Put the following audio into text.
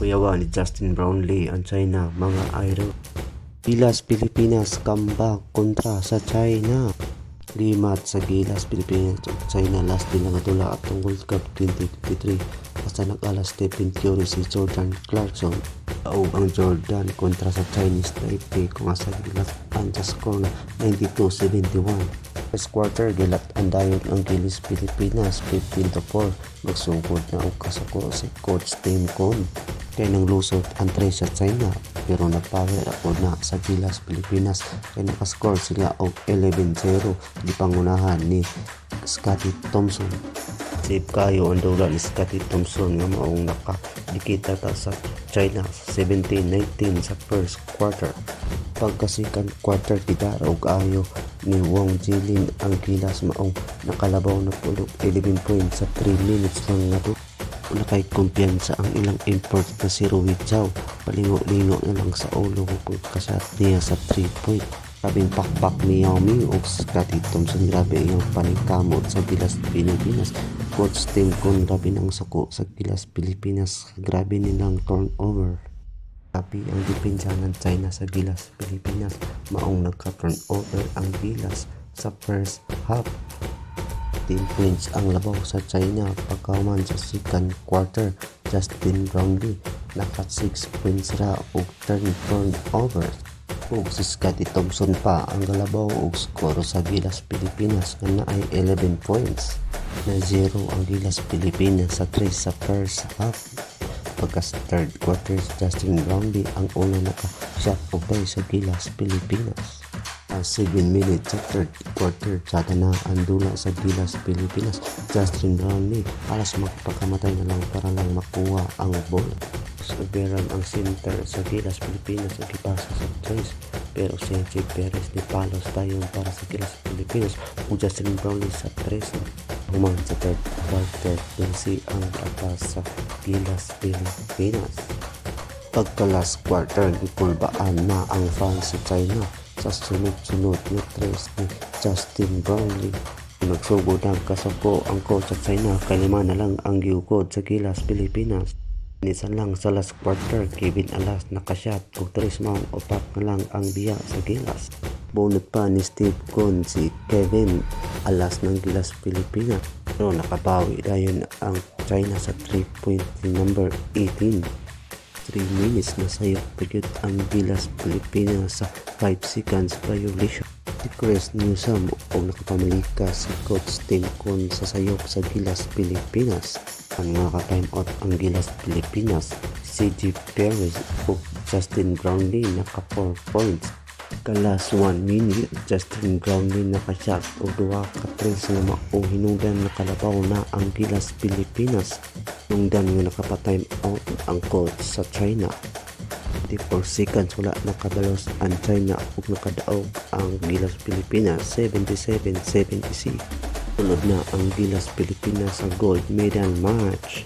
Kuyawa ni Justin Brownlee ang China mga idol. Gilas Pilipinas comeback kontra sa China. Limat sa Gilas Pilipinas ug China last din nga tula atong World Cup 2023 basta nag-alas Stephen Curry si Jordan Clarkson. O ang Jordan kontra sa Chinese Taipei kung asa gilas ang sa score na 92-71 First quarter gilat ang dayon ang Gilas Pilipinas 15 to 4 magsugod na og kasuko si Coach Tim Cone kay nang lusot ang tray sa China pero nagpower ako na sa Gilas Pilipinas. Kay nakascore sila og 11-0 di pangunahan ni Scotty Thompson. Save kayo ang dula ni Scotty Thompson nga maong nakadikita ta sa China 17-19 sa first quarter. Pagkasikan quarter gidara og ayo ni Wong Jilin ang gilas maong nakalabaw na pulog 11 points sa 3 minutes lang nga Wala kay kumpiyansa ang ilang import na si Rui Chao. Palingo-lingo na lang sa ulo kung kasat niya sa 3 point. Sabing pakpak ni Yao Ming o Scotty Thompson grabe yung paningkamot sa Gilas Pilipinas. Coach Tim Con grabe ng suko sa Gilas Pilipinas. Grabe nilang turnover. Tapi ang depensa ng China sa Gilas Pilipinas maong nagka-turnover ang Gilas sa first half. 10 points ang labaw sa China pagkaman sa second quarter. Justin Brownlee naka 6 points ra o turn turnover ug si Scotty Thompson pa ang galabaw og skoro sa Gilas Pilipinas nga naay 11 points na zero ang Gilas Pilipinas sa 3 sa first half. Pagka third quarter Justin Brownlee ang una naka-shot og bay sa Gilas Pilipinas ang 7 minutes sa third quarter. Tsada na ang dula sa Gilas Pilipinas. Justin Brownlee alas magpakamatay na lang para lang makuha ang bola Soberan ang center sa Gilas Pilipinas ang ipasa sa Trace pero si Jay Perez ni Palos tayong para sa Gilas Pilipinas. O Justin Brownlee sa 3 humang sa third quarter si ang atas sa Gilas Pilipinas. Pagka last quarter gipulbaan na ang fans sa China sa sunod-sunod na tres ni Justin Brownlee nagsugod ang kasabo ang coach sa China kalima na lang ang giugod sa Gilas Pilipinas Nisan lang sa last quarter, Kevin Alas nakashot og tres maong upat na lang ang biya sa Gilas. Bunot pa ni Steve Con si Kevin Alas ng Gilas Pilipinas. Pero nakabawi dayon ang China sa 3 point number 18. 3 minutes na sayop pagyud ang Gilas Pilipinas sa 5 seconds violation. Si Chris Newsom o nakapamilika si Coach Tim Con sa sayop sa Gilas Pilipinas ang mga ka-time out ang Gilas Pilipinas, CG Perez o Justin Brownlee naka 4 points. Kalas 1 minute, Justin Brownlee naka-shot o duwa ka 3 nga maong hinugan nakalabaw na ang Gilas Pilipinas. Nungdan nga nakapa-time out ang coach sa China. 54 seconds wala nakabalos ang China ug nakadaog ang Gilas Pilipinas 77-76 Sunod na ang Gilas Pilipinas sa gold medal match.